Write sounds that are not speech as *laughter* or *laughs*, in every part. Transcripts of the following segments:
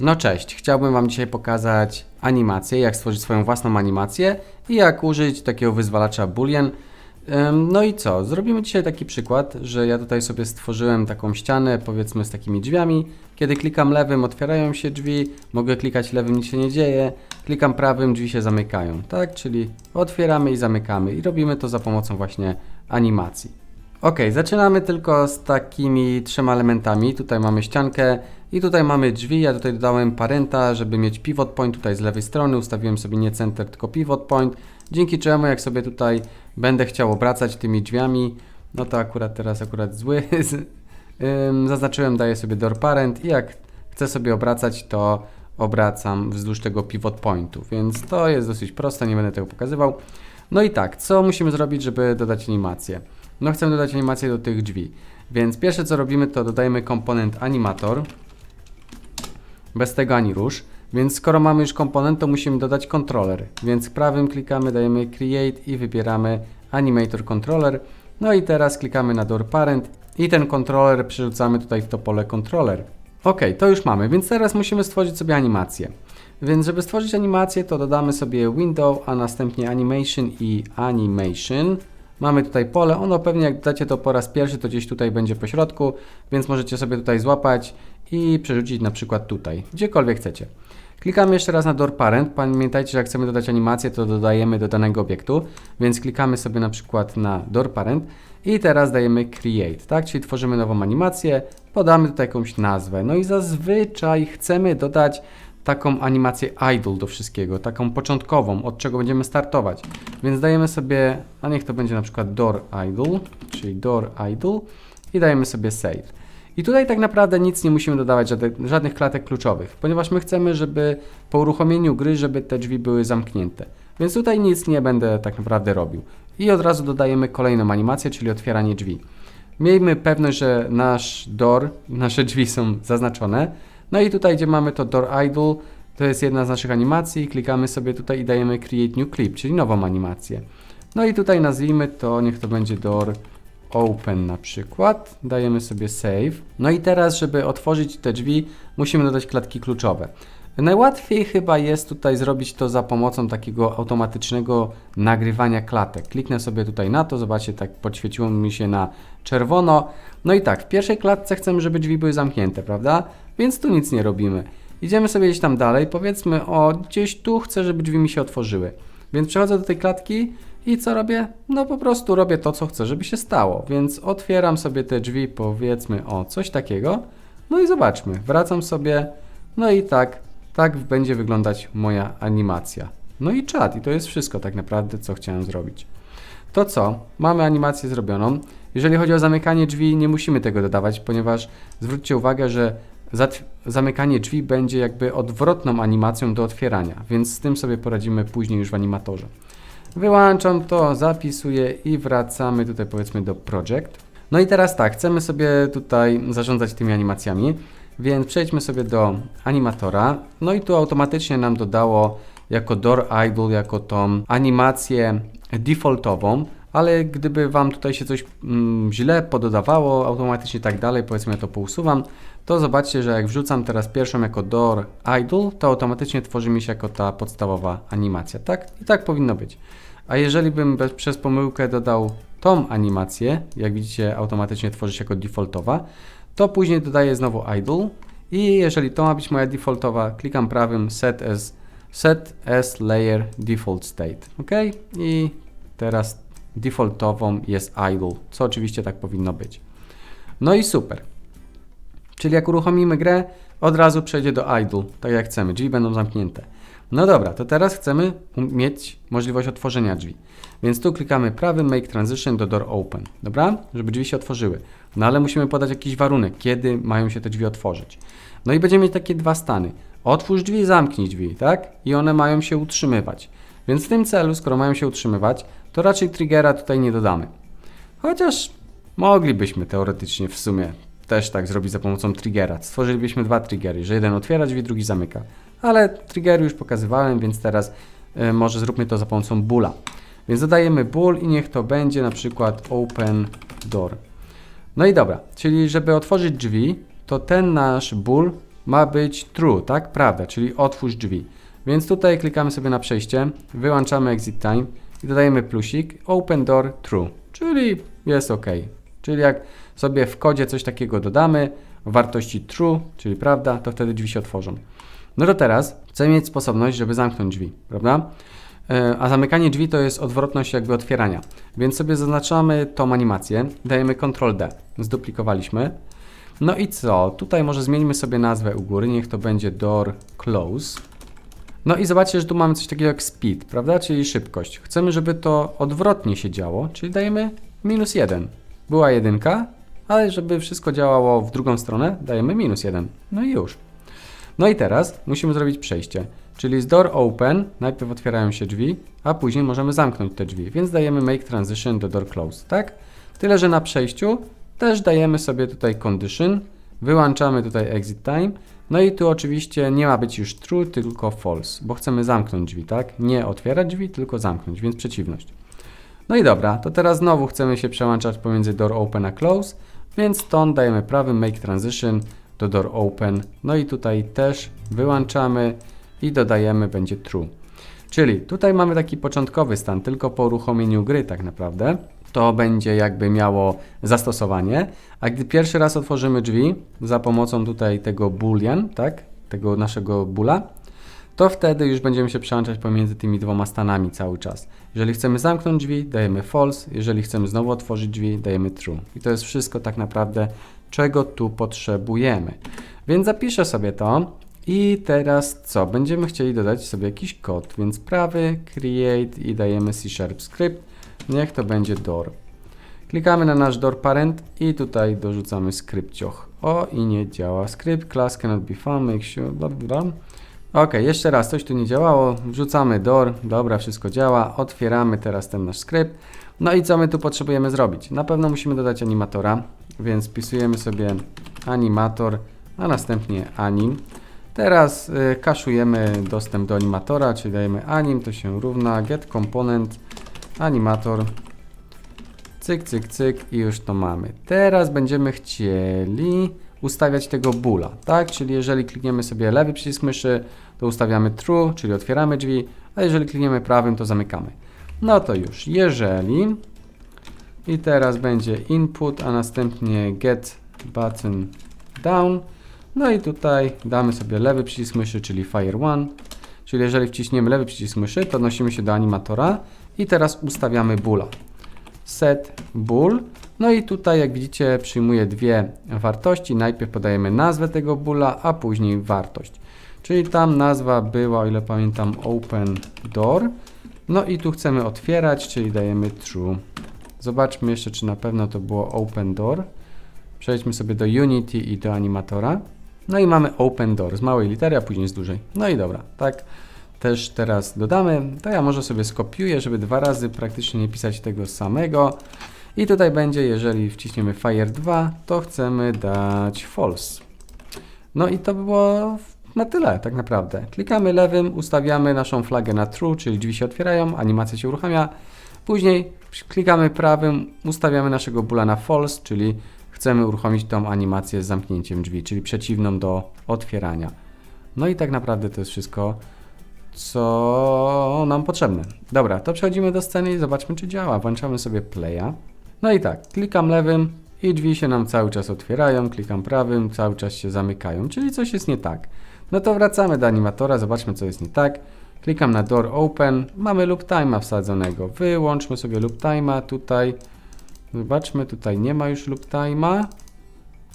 No cześć, chciałbym Wam dzisiaj pokazać animację, jak stworzyć swoją własną animację i jak użyć takiego wyzwalacza boolean. No i co? Zrobimy dzisiaj taki przykład, że ja tutaj sobie stworzyłem taką ścianę, powiedzmy z takimi drzwiami. Kiedy klikam lewym, otwierają się drzwi, mogę klikać lewym, nic się nie dzieje, klikam prawym, drzwi się zamykają, tak? Czyli otwieramy i zamykamy i robimy to za pomocą właśnie animacji. Ok, zaczynamy tylko z takimi trzema elementami. Tutaj mamy ściankę i tutaj mamy drzwi. Ja tutaj dodałem parenta, żeby mieć pivot point tutaj z lewej strony. Ustawiłem sobie nie center, tylko pivot point. Dzięki czemu jak sobie tutaj będę chciał obracać tymi drzwiami, no to akurat teraz akurat zły. *laughs* Zaznaczyłem, daję sobie door parent i jak chcę sobie obracać, to obracam wzdłuż tego pivot pointu. Więc to jest dosyć proste, nie będę tego pokazywał. No i tak, co musimy zrobić, żeby dodać animację? No chcę dodać animację do tych drzwi. Więc pierwsze co robimy to dodajemy komponent animator. Bez tego ani rusz. Więc skoro mamy już komponent, to musimy dodać controller. Więc prawym klikamy, dajemy create i wybieramy animator controller. No i teraz klikamy na door parent i ten controller przerzucamy tutaj w to pole controller. Ok, to już mamy, więc teraz musimy stworzyć sobie animację. Więc żeby stworzyć animację, to dodamy sobie window, a następnie animation i animation. Mamy tutaj pole, ono pewnie jak dacie to po raz pierwszy, to gdzieś tutaj będzie po środku, więc możecie sobie tutaj złapać i przerzucić na przykład tutaj, gdziekolwiek chcecie. Klikamy jeszcze raz na door parent. Pamiętajcie, że jak chcemy dodać animację, to dodajemy do danego obiektu, więc klikamy sobie na przykład na door parent i teraz dajemy create, tak? Czyli tworzymy nową animację, podamy tutaj jakąś nazwę. No i zazwyczaj chcemy dodać taką animację idle do wszystkiego, taką początkową, od czego będziemy startować. Więc dajemy sobie, a niech to będzie na przykład door idle, czyli door idle i dajemy sobie save. I tutaj tak naprawdę nic nie musimy dodawać, żadnych, klatek kluczowych, ponieważ my chcemy, żeby po uruchomieniu gry, żeby te drzwi były zamknięte. Więc tutaj nic nie będę tak naprawdę robił. I od razu dodajemy kolejną animację, czyli otwieranie drzwi. Miejmy pewność, że nasz door, nasze drzwi są zaznaczone. No i tutaj, gdzie mamy to door idle, to jest jedna z naszych animacji. Klikamy sobie tutaj i dajemy create new clip, czyli nową animację. No i tutaj nazwijmy to, niech to będzie door open na przykład. Dajemy sobie save. No i teraz, żeby otworzyć te drzwi, musimy dodać klatki kluczowe. Najłatwiej chyba jest tutaj zrobić to za pomocą takiego automatycznego nagrywania klatek. Kliknę sobie tutaj na to, zobaczcie, tak podświeciło mi się na czerwono. No i tak, w pierwszej klatce chcemy, żeby drzwi były zamknięte, prawda? Więc tu nic nie robimy. Idziemy sobie gdzieś tam dalej, powiedzmy o gdzieś tu chcę, żeby drzwi mi się otworzyły. Więc przechodzę do tej klatki i co robię? No po prostu robię to, co chcę, żeby się stało. Więc otwieram sobie te drzwi, powiedzmy o coś takiego. No i zobaczmy, wracam sobie, no i tak, tak będzie wyglądać moja animacja. No i czat, i to jest wszystko tak naprawdę, co chciałem zrobić. To co? Mamy animację zrobioną. Jeżeli chodzi o zamykanie drzwi, nie musimy tego dodawać, ponieważ zwróćcie uwagę, że zamykanie drzwi będzie jakby odwrotną animacją do otwierania, więc z tym sobie poradzimy później już w animatorze. Wyłączam to, zapisuję i wracamy tutaj powiedzmy do project. No i teraz tak, chcemy sobie tutaj zarządzać tymi animacjami, więc przejdźmy sobie do animatora. No i tu automatycznie nam dodało jako door idle, jako tą animację defaultową, ale gdyby Wam tutaj się coś mm, źle pododawało, automatycznie tak dalej, powiedzmy ja to pousuwam, to zobaczcie, że jak wrzucam teraz pierwszą jako door idle, to automatycznie tworzy mi się jako ta podstawowa animacja, tak? I tak powinno być. A jeżeli bym bez, przez pomyłkę dodał tą animację, jak widzicie automatycznie tworzy się jako defaultowa, to później dodaję znowu idle i jeżeli to ma być moja defaultowa, klikam prawym set as, set as layer default state, ok? I teraz defaultową jest idle, co oczywiście tak powinno być. No i super. Czyli jak uruchomimy grę, od razu przejdzie do idle, tak jak chcemy, drzwi będą zamknięte. No dobra, to teraz chcemy mieć możliwość otworzenia drzwi. Więc tu klikamy prawym Make Transition do Door Open, dobra? Żeby drzwi się otworzyły. No ale musimy podać jakiś warunek, kiedy mają się te drzwi otworzyć. No i będziemy mieć takie dwa stany. Otwórz drzwi, zamknij drzwi, tak? I one mają się utrzymywać. Więc w tym celu, skoro mają się utrzymywać, to raczej triggera tutaj nie dodamy. Chociaż moglibyśmy teoretycznie w sumie też tak zrobić za pomocą triggera. Stworzylibyśmy dwa triggery, że jeden otwiera drzwi, drugi zamyka. Ale triggery już pokazywałem, więc teraz y, może zróbmy to za pomocą boola. Więc dodajemy bool i niech to będzie na przykład open door. No i dobra, czyli żeby otworzyć drzwi, to ten nasz bool ma być true, tak? Prawda, czyli otwórz drzwi. Więc tutaj klikamy sobie na przejście, wyłączamy exit time i dodajemy plusik open door true, czyli jest ok. Czyli jak sobie w kodzie coś takiego dodamy, wartości true, czyli prawda, to wtedy drzwi się otworzą. No to teraz chcę mieć sposobność, żeby zamknąć drzwi, prawda? E, A zamykanie drzwi to jest odwrotność jakby otwierania. Więc sobie zaznaczamy tą animację, dajemy Ctrl D, zduplikowaliśmy. No i co? Tutaj może zmienimy sobie nazwę u góry, niech to będzie door close. No i zobaczcie, że tu mamy coś takiego jak speed, prawda? Czyli szybkość. Chcemy, żeby to odwrotnie się działo, czyli dajemy minus 1. Była jedynka, ale żeby wszystko działało w drugą stronę, dajemy minus 1. No i już. No i teraz musimy zrobić przejście, czyli z door open najpierw otwierają się drzwi, a później możemy zamknąć te drzwi, więc dajemy make transition do door close, tak? Tyle, że na przejściu też dajemy sobie tutaj condition, wyłączamy tutaj exit time, no i tu oczywiście nie ma być już true, tylko false, bo chcemy zamknąć drzwi, tak? Nie otwierać drzwi, tylko zamknąć, więc przeciwność. No i dobra, to teraz znowu chcemy się przełączać pomiędzy door open a close, więc stąd dajemy prawy make transition do door open. No i tutaj też wyłączamy i dodajemy będzie true. Czyli tutaj mamy taki początkowy stan, tylko po uruchomieniu gry tak naprawdę. To będzie jakby miało zastosowanie, a gdy pierwszy raz otworzymy drzwi za pomocą tutaj tego boolean, tak, tego naszego boola, to wtedy już będziemy się przełączać pomiędzy tymi dwoma stanami cały czas. Jeżeli chcemy zamknąć drzwi, dajemy false, jeżeli chcemy znowu otworzyć drzwi, dajemy true. I to jest wszystko tak naprawdę, czego tu potrzebujemy. Więc zapiszę sobie to i teraz co? Będziemy chcieli dodać sobie jakiś kod, więc prawy create i dajemy C Sharp script, niech to będzie door. Klikamy na nasz door parent i tutaj dorzucamy skrypcioch. O i nie działa. Script class cannot be found, make sure. Ok, jeszcze raz, coś tu nie działało. Wrzucamy door, dobra, wszystko działa. Otwieramy teraz ten nasz skrypt. No i co my tu potrzebujemy zrobić? Na pewno musimy dodać animatora, więc wpisujemy sobie animator, a następnie anim. Teraz y, kaszujemy dostęp do animatora, czyli dajemy anim, to się równa get component animator. Cyk, cyk, cyk i już to mamy. Teraz będziemy chcieli ustawiać tego bóla, tak? Czyli jeżeli klikniemy sobie lewy przycisk myszy, to ustawiamy true, czyli otwieramy drzwi, a jeżeli klikniemy prawym, to zamykamy. No to już, jeżeli i teraz będzie input, a następnie get button down, no i tutaj damy sobie lewy przycisk myszy, czyli fire one, czyli jeżeli wciśniemy lewy przycisk myszy, to odnosimy się do animatora i teraz ustawiamy bóla. Set bool, no i tutaj jak widzicie przyjmuje dwie wartości. Najpierw podajemy nazwę tego bóla, a później wartość. Czyli tam nazwa była, o ile pamiętam, open door. No i tu chcemy otwierać, czyli dajemy true. Zobaczmy jeszcze, czy na pewno to było open door. Przejdźmy sobie do Unity i do animatora. No i mamy open door z małej litery, a później z dużej. No i dobra, tak też teraz dodamy. To ja może sobie skopiuję, żeby dwa razy praktycznie nie pisać tego samego. I tutaj będzie, jeżeli wciśniemy Fire 2, to chcemy dać false. No i to by było na tyle tak naprawdę. Klikamy lewym, ustawiamy naszą flagę na true, czyli drzwi się otwierają, animacja się uruchamia. Później klikamy prawym, ustawiamy naszego bóla na false, czyli chcemy uruchomić tą animację z zamknięciem drzwi, czyli przeciwną do otwierania. No i tak naprawdę to jest wszystko, co nam potrzebne. Dobra, to przechodzimy do sceny i zobaczmy, czy działa. Włączamy sobie playa. No i tak, klikam lewym i drzwi się nam cały czas otwierają, klikam prawym, cały czas się zamykają, czyli coś jest nie tak. No to wracamy do animatora, zobaczmy co jest nie tak. Klikam na door open, mamy loop time'a wsadzonego. Wyłączmy sobie loop time'a tutaj. Zobaczmy, tutaj nie ma już loop time'a.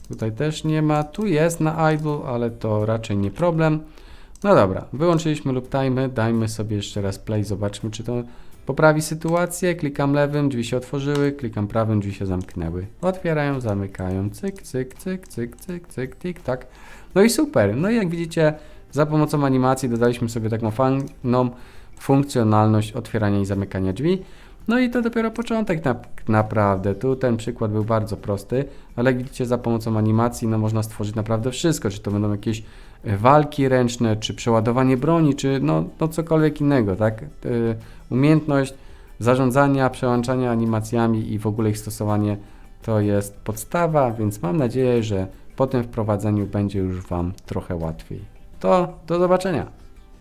Tutaj też nie ma. Tu jest na idle, ale to raczej nie problem. No dobra, wyłączyliśmy loop time'y, dajmy sobie jeszcze raz play, zobaczmy czy to poprawi sytuację. Klikam lewym, drzwi się otworzyły, klikam prawym, drzwi się zamknęły. Otwierają, zamykają, cyk, cyk, cyk, cyk, cyk, cyk, tik, tak. No i super. No i jak widzicie, za pomocą animacji dodaliśmy sobie taką fajną funkcjonalność otwierania i zamykania drzwi. No i to dopiero początek na, naprawdę. Tu ten przykład był bardzo prosty, ale jak widzicie za pomocą animacji no można stworzyć naprawdę wszystko, czy to będą jakieś walki ręczne, czy przeładowanie broni, czy no, no cokolwiek innego, tak? Yy, umiejętność zarządzania, przełączania animacjami i w ogóle ich stosowanie to jest podstawa, więc mam nadzieję, że po tym wprowadzeniu będzie już Wam trochę łatwiej. To do zobaczenia.